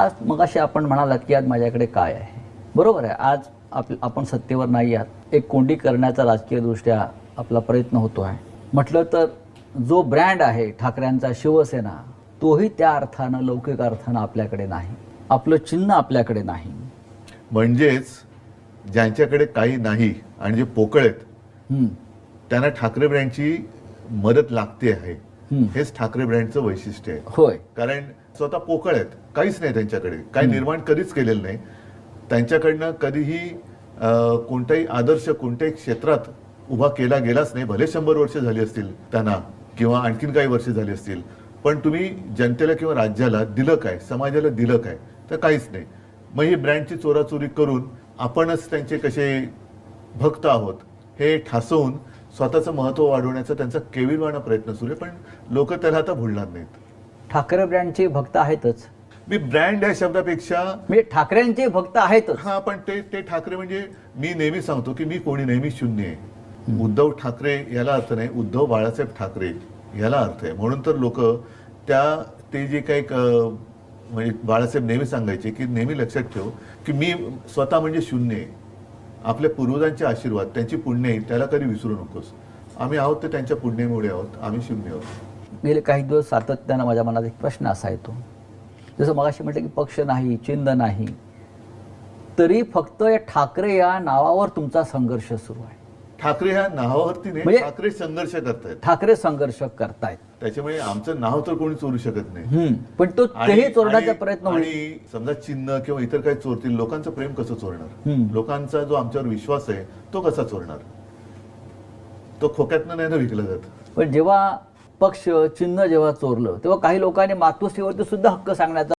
आज मगाशी आपण म्हणालात की आज माझ्याकडे काय आहे? बरोबर आहे. आज आप आपण सत्तेवर नाही आहात. एक कोंडी करण्याचा राजकीयदृष्ट्या आपला प्रयत्न होतो आहे. म्हटलं तर जो ब्रँड आहे ठाकरेंचा शिवसेना तोही त्या अर्थानं लौकिक अर्थानं आपल्याकडे नाही. आपलं चिन्ह आपल्याकडे नाही. म्हणजेच ज्यांच्याकडे काही नाही आणि जे पोकळ आहेत त्यांना ठाकरे ब्रँडची मदत लागते आहे. हेच ठाकरे ब्रँडचं वैशिष्ट्य आहे. होय. कारण स्वतः पोकळ आहेत. काहीच नाही त्यांच्याकडे. काही निर्माण कधीच केलेलं नाही. त्यांच्याकडनं कधीही कोणताही आदर्श कोणत्याही क्षेत्रात उभा केला गेलाच नाही. भले शंभर वर्ष झाली असतील त्यांना किंवा आणखीन काही वर्ष झाली असतील. पण तुम्ही जनतेला किंवा राज्याला दिलं काय समाजाला दिलं काय तर काहीच नाही. मग ही ब्रँडची चोराचोरी करून आपणच त्यांचे कसे भक्त आहोत हे ठासवून स्वतःचं महत्त्व वाढवण्याचा त्यांचा केविलवाणा प्रयत्न सुरू आहे पण लोक त्याला आता भुलणार नाहीत. ठाकरे ब्रँडचे भक्त आहेतच. मी ब्रँड या शब्दापेक्षा म्हणजे ठाकरेंचे भक्त आहेतच. हा पण ते ते ठाकरे म्हणजे मी नेहमी सांगतो की मी कोणी नेहमी शून्य आहे. उद्धव ठाकरे याला अर्थ नाही उद्धव बाळासाहेब ठाकरे याला अर्थ आहे. म्हणून तर लोक त्या ते जे काही म्हणजे बाळासाहेब नेहमी सांगायचे की नेहमी लक्षात ठेव की मी स्वतः म्हणजे शून्य आहे. आपल्या पूर्वजांचे आशीर्वाद त्यांची पुण्य आहे त्याला कधी विसरू नकोस. आम्ही आहोत तर त्यांच्या पुण्यामुळे आहोत आम्ही शून्य आहोत. गेले काही दिवस सातत्यानं माझ्या मनात एक प्रश्न असा येतो. जसं मगाशी म्हटलं की पक्ष नाही चिन्ह नाही तरी फक्त या ठाकरे या नावावर तुमचा संघर्ष सुरू आहे. ठाकरे ह्या नावावरती नाही म्हणजे- ठाकरे संघर्ष करतायत. ठाकरे संघर्ष करतायत. त्याच्यामुळे आमचं नाव तर कोणी चोरू शकत नाही. हम्म. पण तो आणि- तेही चोरण्याचा आणि- प्रयत्न होईल. आणि समजा चिन्ह किंवा इतर काही चोरतील लोकांचं प्रेम कसं चोरणार? हम्म. लोकांचा जो आमच्यावर विश्वास आहे तो कसा चोरणार? तो खोक्यातनं नाही ना विकला जात? पण जेव्हा पक्ष चिन्ह जेव्हा चोरलं तेव्हा काही लोकांनी मातोश्रीवरती सुद्धा हक्क सांगण्याचा